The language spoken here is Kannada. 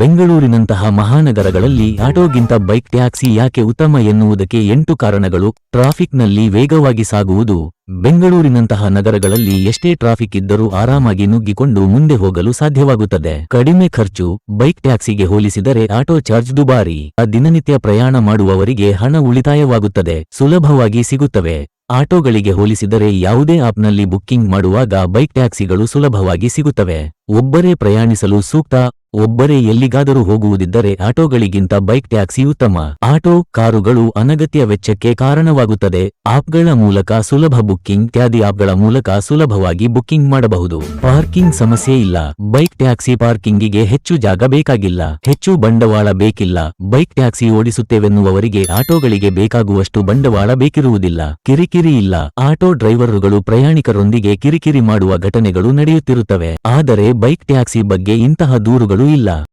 ಬೆಂಗಳೂರಿನಂತಹ ಮಹಾನಗರಗಳಲ್ಲಿ ಆಟೋಗಿಂತ ಬೈಕ್ ಟ್ಯಾಕ್ಸಿ ಯಾಕೆ ಉತ್ತಮ ಎನ್ನುವುದಕ್ಕೆ ಎಂಟು ಕಾರಣಗಳು. ಟ್ರಾಫಿಕ್ನಲ್ಲಿ ವೇಗವಾಗಿ ಸಾಗುವುದು. ಬೆಂಗಳೂರಿನಂತಹ ನಗರಗಳಲ್ಲಿ ಎಷ್ಟೇ ಟ್ರಾಫಿಕ್ ಇದ್ದರೂ ಆರಾಮಾಗಿ ನುಗ್ಗಿಕೊಂಡು ಮುಂದೆ ಹೋಗಲು ಸಾಧ್ಯವಾಗುತ್ತದೆ. ಕಡಿಮೆ ಖರ್ಚು, ಬೈಕ್ ಟ್ಯಾಕ್ಸಿಗೆ ಹೋಲಿಸಿದರೆ ಆಟೋ ಚಾರ್ಜ್ ದುಬಾರಿ. ಆ ದಿನನಿತ್ಯ ಪ್ರಯಾಣ ಮಾಡುವವರಿಗೆ ಹಣ ಉಳಿತಾಯವಾಗುತ್ತದೆ. ಸುಲಭವಾಗಿ ಸಿಗುತ್ತವೆ. ಆಟೋಗಳಿಗೆ ಹೋಲಿಸಿದರೆ ಯಾವುದೇ ಆಪ್ನಲ್ಲಿ ಬುಕ್ಕಿಂಗ್ ಮಾಡುವಾಗ ಬೈಕ್ ಟ್ಯಾಕ್ಸಿಗಳು ಸುಲಭವಾಗಿ ಸಿಗುತ್ತವೆ. ಒಬ್ಬರೇ ಪ್ರಯಾಣಿಸಲು ಸೂಕ್ತ ಒಬ್ಬರೇ ಎಲ್ಲಿಗಾದರೂ ಹೋಗುವುದಿದ್ದರೆ ಆಟೋಗಳಿಗಿಂತ ಬೈಕ್ ಟ್ಯಾಕ್ಸಿ ಉತ್ತಮ. ಆಟೋ, ಕಾರುಗಳು ಅನಗತ್ಯ ವೆಚ್ಚಕ್ಕೆ ಕಾರಣವಾಗುತ್ತದೆ. ಆಪ್ಗಳ ಮೂಲಕ ಸುಲಭ ಬುಕ್ಕಿಂಗ್, ಇತ್ಯಾದಿ ಆಪ್ಗಳ ಮೂಲಕ ಸುಲಭವಾಗಿ ಬುಕ್ಕಿಂಗ್ ಮಾಡಬಹುದು. ಪಾರ್ಕಿಂಗ್ ಸಮಸ್ಯೆ ಇಲ್ಲ. ಬೈಕ್ ಟ್ಯಾಕ್ಸಿ ಪಾರ್ಕಿಂಗಿಗೆ ಹೆಚ್ಚು ಜಾಗ ಬೇಕಾಗಿಲ್ಲ. ಹೆಚ್ಚು ಬಂಡವಾಳ ಬೇಕಿಲ್ಲ. ಬೈಕ್ ಟ್ಯಾಕ್ಸಿ ಓಡಿಸುತ್ತೇವೆನ್ನುವವರಿಗೆ ಆಟೋಗಳಿಗೆ ಬೇಕಾಗುವಷ್ಟು ಬಂಡವಾಳ ಬೇಕಿರುವುದಿಲ್ಲ. ಕಿರಿಕಿರಿ ಇಲ್ಲ. ಆಟೋ ಡ್ರೈವರುಗಳು ಪ್ರಯಾಣಿಕರೊಂದಿಗೆ ಕಿರಿಕಿರಿ ಮಾಡುವ ಘಟನೆಗಳು ನಡೆಯುತ್ತಿರುತ್ತವೆ. ಆದರೆ ಬೈಕ್ ಟ್ಯಾಕ್ಸಿ ಬಗ್ಗೆ ಇಂತಹ ದೂರುಗಳು ಇಲ್ಲ